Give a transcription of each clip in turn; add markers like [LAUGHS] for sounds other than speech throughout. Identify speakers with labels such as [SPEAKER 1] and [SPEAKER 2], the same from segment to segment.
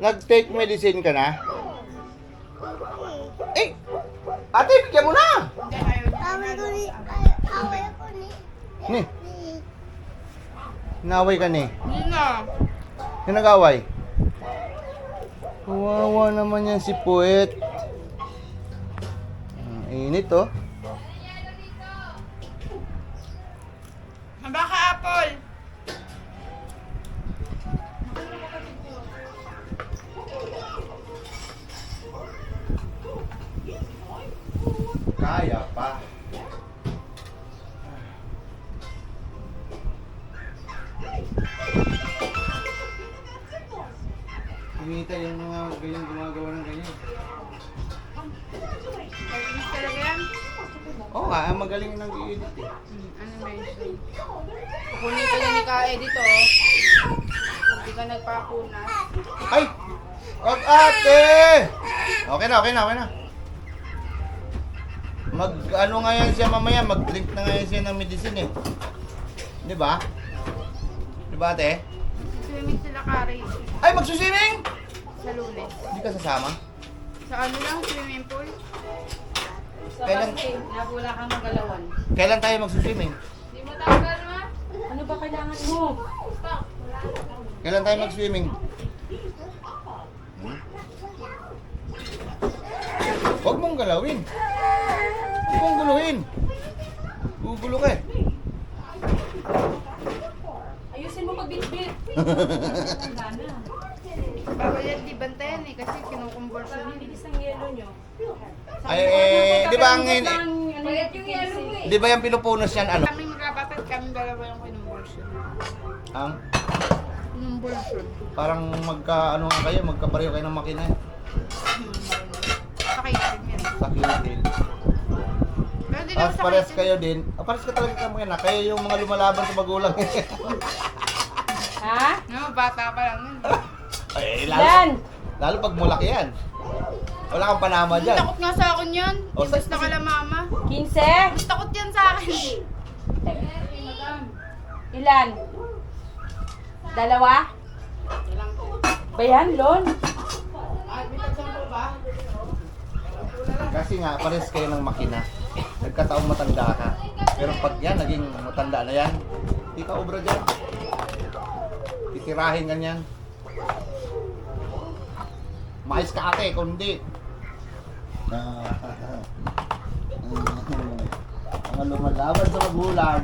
[SPEAKER 1] Nag-take medicine ka na? Eh! Ate, bigyan mo na!
[SPEAKER 2] Away ko ni... ay, Away ko ni...
[SPEAKER 1] Ni, naway ka ni.
[SPEAKER 3] Hindi na.
[SPEAKER 1] Yung nag-away. Kawawa naman yan si Puwet. Ang init oh. Kaya pa. Kumita yung mga ganyan gumagawa ng ganyan.
[SPEAKER 3] Malinis talaga yan.
[SPEAKER 1] Oo nga, ang magaling nang i-edit eh.
[SPEAKER 3] Ano mention? Kukunin ka lang ni ka-edit oh. Hindi ka nagpapunas.
[SPEAKER 1] Ay! Wag ate! Okay na, okay na, okay na. Mag, ano nga yan siya mamaya, mag-drink na nga yan siya ng medicine eh. Di ba? Di ba ate?
[SPEAKER 3] Swimming sila kari
[SPEAKER 1] Ay, magsuswimming!
[SPEAKER 3] sa lunes.
[SPEAKER 1] Hindi ka sasama?
[SPEAKER 3] Sa ano lang, swimming pool.
[SPEAKER 4] Sa
[SPEAKER 1] Kailan-
[SPEAKER 4] kasi, kang magalawan.
[SPEAKER 1] Kailan tayo magsuswimming?
[SPEAKER 3] Di mo tanggal ma?
[SPEAKER 4] Ano ba kailangan mo?
[SPEAKER 1] Kailan tayo mag-swimming? Hmm? Huwag mong galawin. Huwag guluhin. Gugulo ka eh.
[SPEAKER 4] Ayusin mo pagbitbit. [LAUGHS] Wala na.
[SPEAKER 3] Bawal yan, di bantayan eh. Kasi kinukumbulsyon yun.
[SPEAKER 4] Bilis ng yelo nyo.
[SPEAKER 1] Ay, eh, di ba ang...
[SPEAKER 4] Payat yung yelo mo eh.
[SPEAKER 1] Di ba yung pinupunos yan ano?
[SPEAKER 3] Kami magkapatid, kami dalawa yung kinumbulsyon.
[SPEAKER 1] Ang
[SPEAKER 3] Kinumbulsyon.
[SPEAKER 1] parang magka ano nga kayo, magkapareho kayo ng makina eh.
[SPEAKER 3] Sakay din yan.
[SPEAKER 1] Sa. Tapos
[SPEAKER 3] naman
[SPEAKER 1] pares
[SPEAKER 3] sakay
[SPEAKER 1] kayo din. Ah, pares ka talaga kayo makina. Kayo yung mga lumalaban sa magulang. [LAUGHS]
[SPEAKER 4] Ha?
[SPEAKER 3] No, bata pa lang yun.
[SPEAKER 1] Ay,
[SPEAKER 4] Yan!
[SPEAKER 1] lalo, lalo pag mulaki yan. Wala kang panama dyan.
[SPEAKER 3] Takot nga sa akin yan.
[SPEAKER 1] O,
[SPEAKER 3] Imbes
[SPEAKER 1] sa-
[SPEAKER 3] na kala mama.
[SPEAKER 4] 15?
[SPEAKER 3] Mas takot yan sa akin.
[SPEAKER 4] Ilan? Dalawa? Bayan, Lon?
[SPEAKER 1] Kasi nga, pares kayo ng makina. Nagkataong matanda ka. Pero pag yan, naging matanda na yan, hindi ka obra dyan. Titirahin ganyan. Mais ka ate, kundi. Mga lumalaban sa magulang.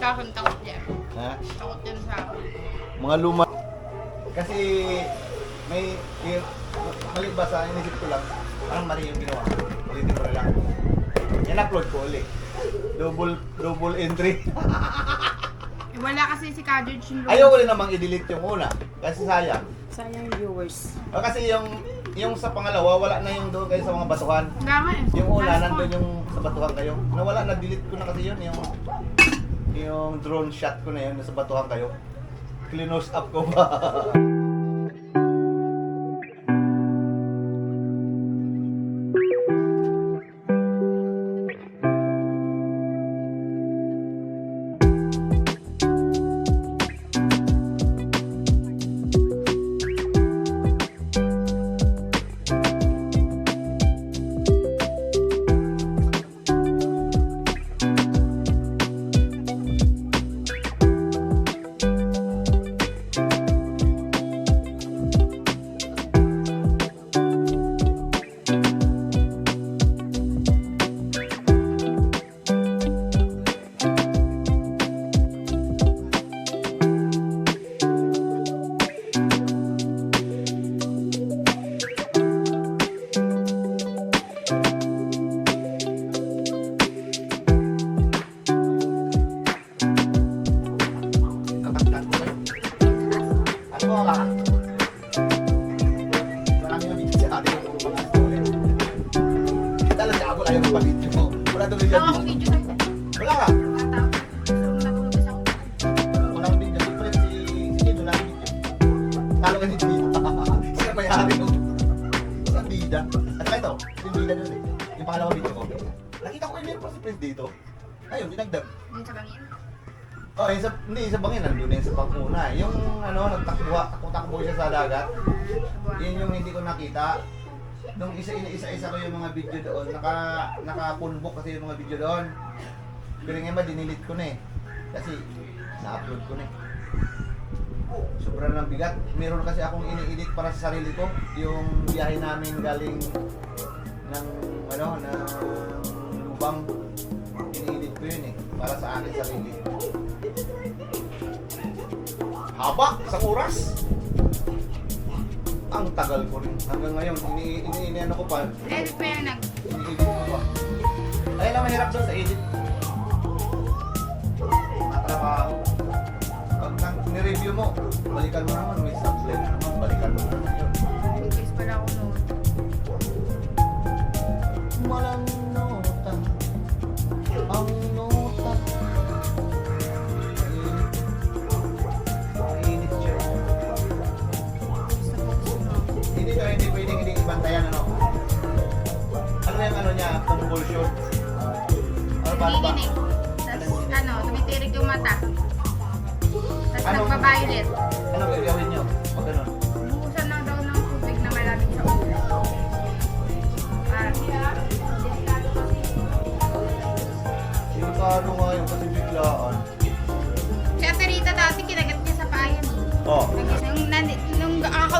[SPEAKER 3] Sa akin, takot yan.
[SPEAKER 1] ha?
[SPEAKER 3] Takot yan sa akin.
[SPEAKER 1] Mga luma... Kasi may... mali ba sa inisip ko lang, parang mali yung ginawa. Ulitin ko na lang. Yan upload ko ulit. Double double entry.
[SPEAKER 3] Eh, [LAUGHS] wala kasi si Ka-George yung
[SPEAKER 1] Ayoko rin namang i-delete yung una. Kasi sayang.
[SPEAKER 4] Sayang viewers.
[SPEAKER 1] O kasi yung yung sa pangalawa, wala na yung doon kayo sa mga batuhan.
[SPEAKER 3] Nga eh.
[SPEAKER 1] Yung una,
[SPEAKER 3] Alas ko.
[SPEAKER 1] nandun yung sa batuhan kayo. Nawala, na-delete ko na kasi yun. Yung, yung drone shot ko na yun, sa batuhan kayo. Clinose up ko ba? [LAUGHS] Prince dito. Ayun, dinagdag.
[SPEAKER 3] Yung sa bangin.
[SPEAKER 1] Oh, yung sa, hindi, sa bangin, nandun na yung sa pagmuna. Yung ano, nagtakbo, takbo siya sa dagat. Yun yung hindi ko nakita. Nung isa isa isa ko yung mga video doon, naka nakapunbok kasi yung mga video doon. Pero ngayon ba dinilit ko na eh. Kasi na-upload ko na eh. Sobrang lang bigat. Meron kasi akong ini-edit para sa sarili ko. Yung biyahe namin galing ng ano, ng lubang. Ini-edit ko yun eh. Para sa akin sarili. Haba! Isang oras! Ang tagal ko rin. Hanggang ngayon, ini, ini, ini ano ko pa.
[SPEAKER 3] Edit pa yung nag...
[SPEAKER 1] Ini-edit ko pa. Ayun lang mahirap doon sa edit. Matrabaho. Pag nang nireview mo, balikan mo naman, may sublet naman, balikan mo naman yun.
[SPEAKER 3] English pala ako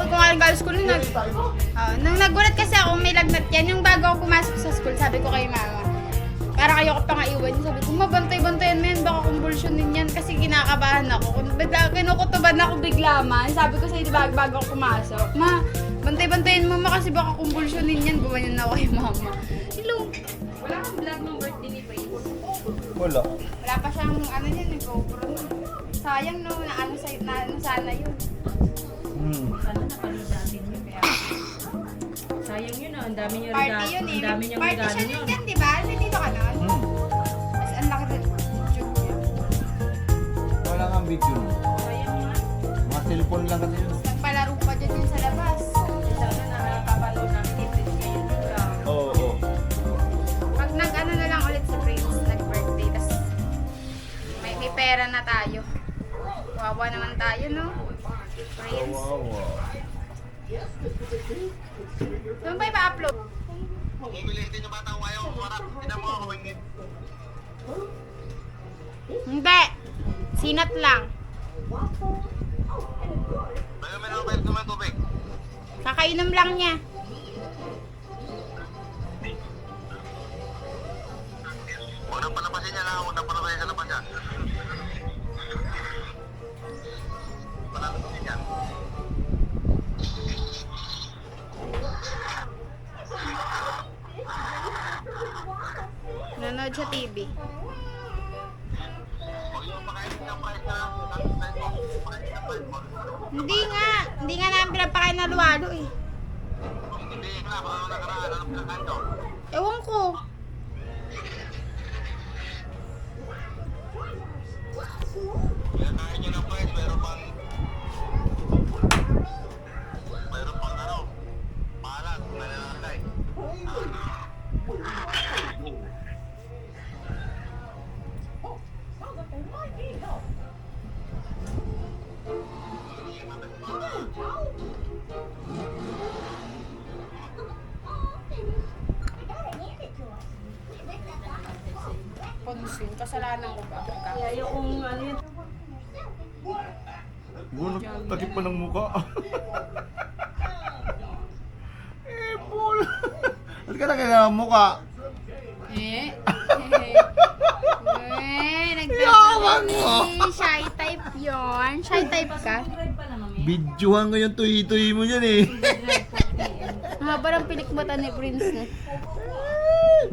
[SPEAKER 3] nung akawit ko nga yung galing school, nung, nag, Ah, nung nagulat kasi ako, may lagnat yan. Yung bago ako pumasok sa school, sabi ko kay mama, para kayo ko pa nga iwan. Sabi ko, mabantay-bantayan mo yan, baka convulsionin yan. Kasi kinakabahan ako. Kung Bigla, kinukutuban ako bigla man. Sabi ko sa'yo, di ba, bago ako pumasok, ma, bantay-bantayan mo ma kasi baka convulsionin yan. Gumanyan na ako kay mama. Hello. Wala kang vlog ng birthday ni Prince.
[SPEAKER 1] Wala.
[SPEAKER 3] Wala pa siyang ano yan, eh, GoPro. Sayang no, na ano, sa, na, ano sana yun.
[SPEAKER 1] Hmm.
[SPEAKER 4] Sana napanood natin yun.
[SPEAKER 3] Kaya,
[SPEAKER 4] Sayang yun ah. Ang dami niya
[SPEAKER 3] party
[SPEAKER 4] regalo.
[SPEAKER 3] yun eh.
[SPEAKER 4] Ang dami niyang
[SPEAKER 3] Party
[SPEAKER 4] regalo
[SPEAKER 3] siya
[SPEAKER 4] nun.
[SPEAKER 3] din yan, di ba? Nandito ka nun?
[SPEAKER 1] Hmm.
[SPEAKER 3] Tapos ang laki ng tube niya.
[SPEAKER 1] Wala nga video.
[SPEAKER 4] Sayang nga.
[SPEAKER 1] Mga cellphone lang kasi yun.
[SPEAKER 3] Nagpalaro pa dyan yun sa labas.
[SPEAKER 4] Sana nakapapanood namin dito ngayon. lang.
[SPEAKER 1] Oo, oo.
[SPEAKER 3] Pag nag-ano na lang ulit si Prince, nag-birthday, tas may, may pera na tayo. Wawa naman tayo, no? Prince.
[SPEAKER 1] Kawawa.
[SPEAKER 3] Doon ba ipa-upload?
[SPEAKER 1] Mobilitin yung batang ayaw. Marap. Tinan mo ako wingit.
[SPEAKER 3] Hindi. Sinat lang.
[SPEAKER 1] May may nakapayat naman tubig.
[SPEAKER 3] Kakainom lang niya. Nanonood sa TV. Hindi nga. Hindi nga namin pinapakain na luwalo eh.
[SPEAKER 1] Hindi nga.
[SPEAKER 3] Konsul. Kasalanan ko ba?
[SPEAKER 4] Kaya yung ano yun.
[SPEAKER 1] Gulo, takip pa ng mukha. [LAUGHS] eh, Paul. [LAUGHS] Ba't ka na kailangan mukha?
[SPEAKER 3] Eh? Eh, [LAUGHS]
[SPEAKER 1] Yaman mo.
[SPEAKER 3] Shy type yon. Shy type ka?
[SPEAKER 4] Eh.
[SPEAKER 1] Bidyuhan ko yung tuyi-tuyi mo dyan eh.
[SPEAKER 3] Haba ng pilik mata ni Prince.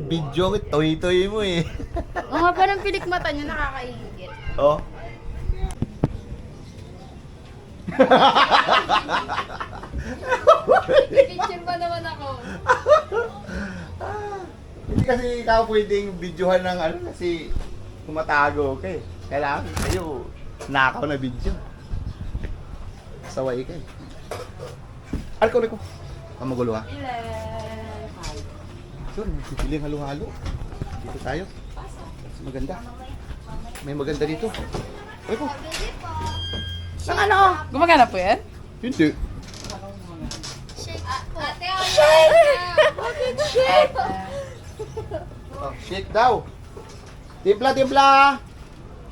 [SPEAKER 1] Video ko, tuyi-tuyi mo eh. [LAUGHS]
[SPEAKER 3] Ang haba ng pilik mata niya, nakakaigit.
[SPEAKER 1] Oh.
[SPEAKER 3] Picture pa naman ako.
[SPEAKER 1] Hindi kasi ikaw pwedeng videohan ng ano kasi tumatago ka eh. Kailangan kayo nakaw na video. Saway ka eh. Alko, alko. Ang magulo ha. So, nagpipiling halo-halo. Dito tayo. Mas maganda. May maganda dito. Ay ko,
[SPEAKER 5] Nang ano? Gumagana po yan?
[SPEAKER 1] hindi.
[SPEAKER 2] Shake po.
[SPEAKER 4] Ate, shake!
[SPEAKER 5] Shit!
[SPEAKER 1] Oh, shake daw. Timpla, timpla.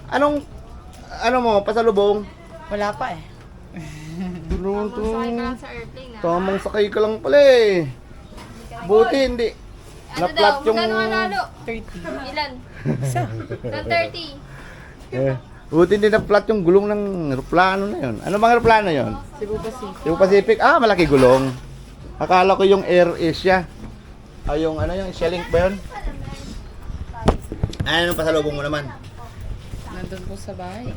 [SPEAKER 1] Anong, ano mo, pasalubong?
[SPEAKER 5] Wala pa eh.
[SPEAKER 4] Sa airplane, ah.
[SPEAKER 1] Tamang sakay ka lang pala eh. Buti hindi.
[SPEAKER 4] Ano daw?
[SPEAKER 1] Na-flat yung...
[SPEAKER 4] Magkano manalo?
[SPEAKER 5] 30.
[SPEAKER 4] Ilan?
[SPEAKER 5] Isa.
[SPEAKER 4] 130.
[SPEAKER 1] Eh, buti hindi na-flat yung gulong ng aeroplano na yun. Ano bang aeroplano yun?
[SPEAKER 5] Cebu Pacific.
[SPEAKER 1] Yung Pacific, ah, malaki gulong. Akala ko yung Air Asia. Ay, yung ano yung Shelling ba yun? Ano yung pasalubong mo naman?
[SPEAKER 5] Nandun po sa bahay.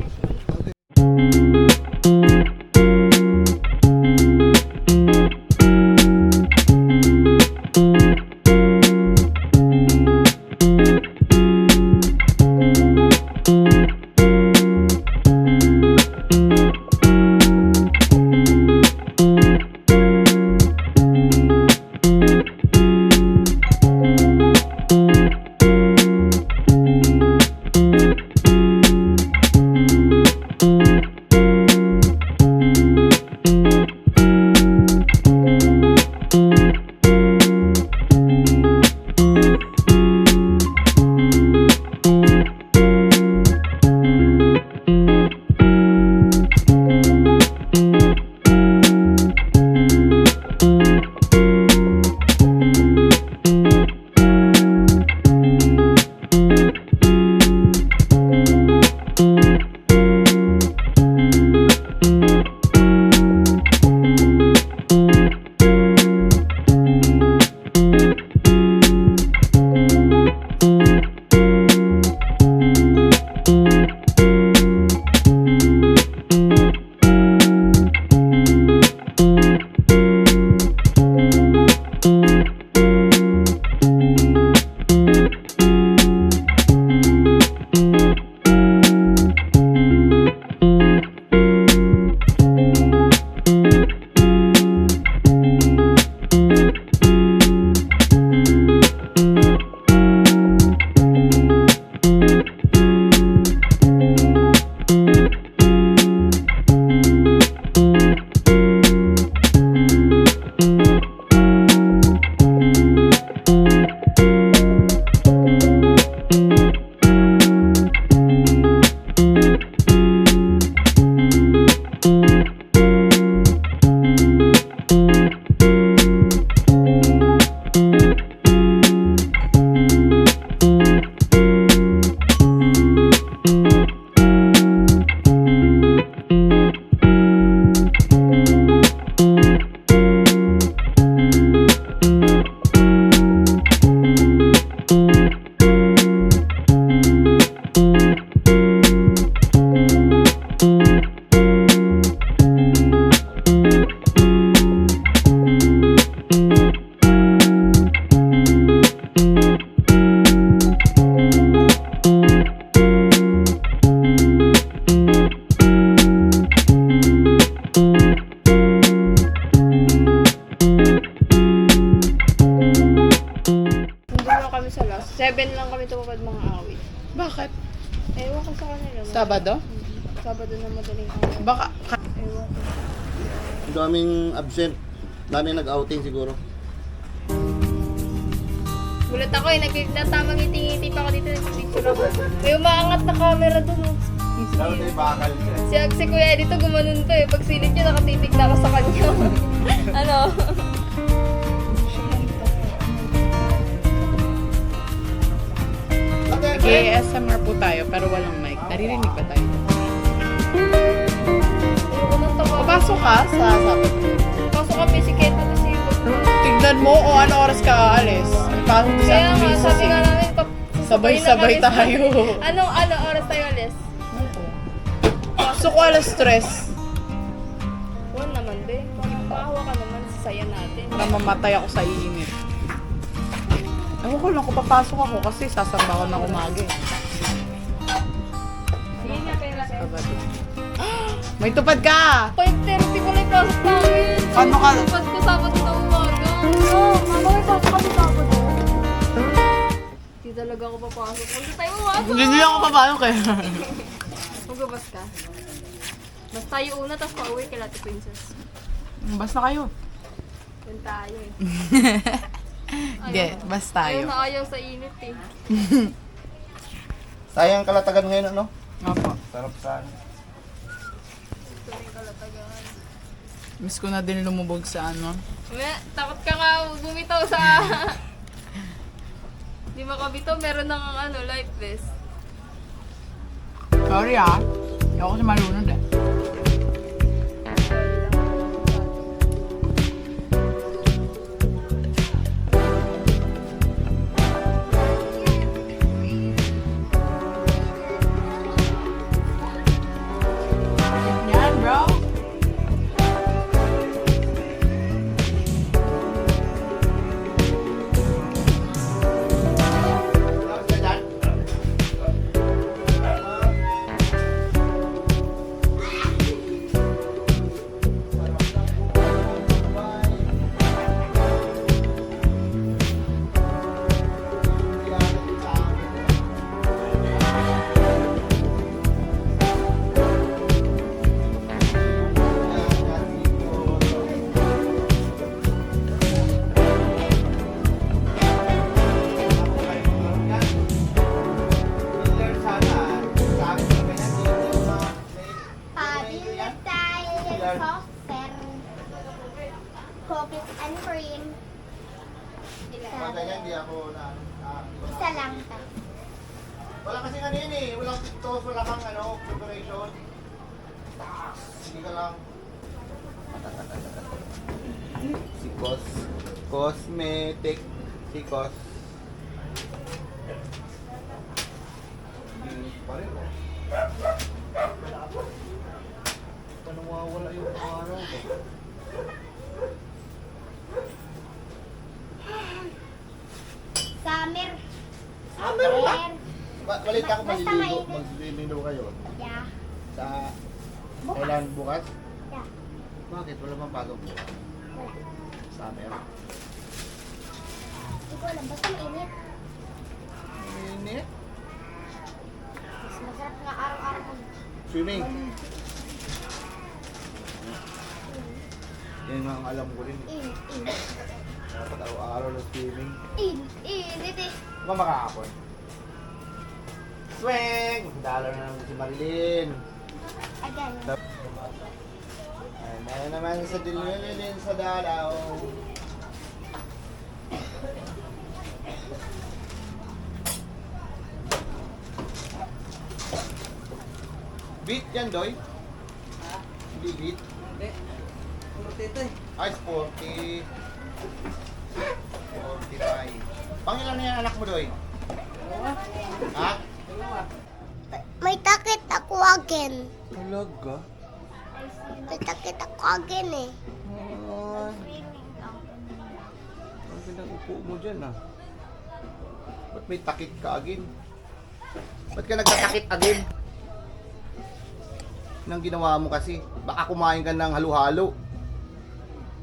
[SPEAKER 5] Bakit?
[SPEAKER 4] Ewan ko sa kanila.
[SPEAKER 5] Sabado?
[SPEAKER 4] Sabado na madaling awit.
[SPEAKER 5] Baka...
[SPEAKER 4] Ewan ko.
[SPEAKER 1] Ang daming absent. Daming nag-outing siguro.
[SPEAKER 4] Gulat ako eh. Nagtatamang ngiti-ngiti pa ako dito. Nagpipicture ako. May umaangat na camera dun. oh.
[SPEAKER 1] Lalo tayo bakal siya.
[SPEAKER 4] Si, si Kuya dito gumanon to eh. Pag silip niya, nakatitig na ako sa kanya. [LAUGHS] ano?
[SPEAKER 5] ASMR po tayo pero walang mic. Naririnig ba tayo? Papasok ka sa Sabado.
[SPEAKER 4] Pasok kami si Keto kasi
[SPEAKER 5] Tignan mo o ano oras ka aalis. Pasok sa
[SPEAKER 4] Kaya nga, sabi nga namin, pap-
[SPEAKER 5] Sabay-sabay
[SPEAKER 4] na kami
[SPEAKER 5] tayo.
[SPEAKER 4] sa- [LAUGHS] Anong, ano, oras tayo alis?
[SPEAKER 5] Gusto ko alas stress.
[SPEAKER 4] One naman, be. Maawa ka naman sa saya natin.
[SPEAKER 5] Namamatay ako sa init. Ewan ko lang kung papasok ako kasi sasamba ako ng umaga eh.
[SPEAKER 4] Sige nga, pera.
[SPEAKER 5] Sabado. May tupad ka!
[SPEAKER 4] 5.30 ko na yung pasok namin.
[SPEAKER 5] Paano ka?
[SPEAKER 4] Pag ko Sabado na umaga. Oo, mama, may pasok kami Sabado. Hindi talaga ako papasok. Huwag tayo umasok.
[SPEAKER 5] Hindi ako papayok eh. [LAUGHS]
[SPEAKER 4] Magbabas ka. Basta tayo una, tapos pauwi kay Lati Princess.
[SPEAKER 5] Basta kayo.
[SPEAKER 4] Yun tayo eh. [LAUGHS]
[SPEAKER 5] Hindi, basta
[SPEAKER 4] Ayaw
[SPEAKER 5] tayo.
[SPEAKER 4] na ayaw sa init eh. [LAUGHS]
[SPEAKER 1] Sayang kalatagan ngayon, ano?
[SPEAKER 5] Opo.
[SPEAKER 1] Sarap sana.
[SPEAKER 4] Ito rin kalatagan.
[SPEAKER 5] Miss ko na din lumubog sa ano.
[SPEAKER 4] May, takot ka nga bumitaw sa... [LAUGHS] Di makabitaw, meron ng ano, life vest.
[SPEAKER 5] Sorry ah. Hindi ako kasi malunod eh.
[SPEAKER 1] Wala kasi ano yun eh, walang toast, wala kang ano, preparation. Hindi ka lang. si Cos, cosmetic, si Cos. Hindi pa rin oh. Yung araw ko?
[SPEAKER 2] Summer.
[SPEAKER 1] Summer na? Ba- balita ko
[SPEAKER 2] Basta
[SPEAKER 1] maliligo,
[SPEAKER 2] mainit.
[SPEAKER 1] magliligo kayo.
[SPEAKER 2] Yeah.
[SPEAKER 1] Sa
[SPEAKER 2] Bukas.
[SPEAKER 1] kailan bukas?
[SPEAKER 2] Yeah.
[SPEAKER 1] Bakit? Wala bang bagong bukas?
[SPEAKER 2] Wala.
[SPEAKER 1] Summer.
[SPEAKER 2] Hindi ko alam. Basta mainit.
[SPEAKER 1] Init.
[SPEAKER 2] Mas masarap nga araw-araw mag
[SPEAKER 1] Swimming. Yan ang alam ko rin.
[SPEAKER 2] init. Init.
[SPEAKER 1] Dapat araw-araw na swimming.
[SPEAKER 2] Init. Init eh.
[SPEAKER 1] Ba makakapon? Swing! Dalo na naman si Marilyn.
[SPEAKER 2] Again.
[SPEAKER 1] Ay, na naman sa dililin sa dalaw. Beat yan, Doy? Hindi beat?
[SPEAKER 6] Hindi. Puro tito eh.
[SPEAKER 1] Ay, sporty. 45. Pangilan na yan anak mo, Doy? Ha?
[SPEAKER 2] May takit ako again.
[SPEAKER 1] Talaga?
[SPEAKER 2] May takit ako again eh.
[SPEAKER 1] Ay, ang gandang upo mo dyan ah. Ba't may takit ka agin? Ba't ka nagtatakit agin? Nang ginawa mo kasi, baka kumain ka ng halo-halo.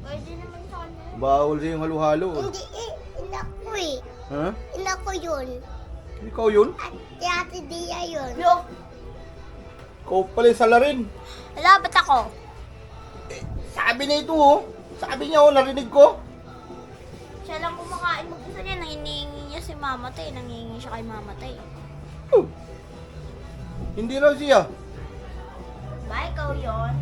[SPEAKER 2] Pwede naman sa kanya.
[SPEAKER 1] Bawal sa yung halo-halo.
[SPEAKER 2] Hindi eh. Inako eh.
[SPEAKER 1] Ha?
[SPEAKER 2] Inako yun.
[SPEAKER 1] Ikaw yun?
[SPEAKER 2] Si Ate Dia yun.
[SPEAKER 1] Ikaw pala yung salarin.
[SPEAKER 2] Wala, ba't ako?
[SPEAKER 1] Sabi na ito oh. Sabi niya oh, narinig ko.
[SPEAKER 2] Siya lang kumakain mag-isa niya. Nangihingi niya si Mama Tay. Nangihingi siya kay Mama Tay.
[SPEAKER 1] Huh. Hindi raw siya.
[SPEAKER 2] Ba, ikaw yun?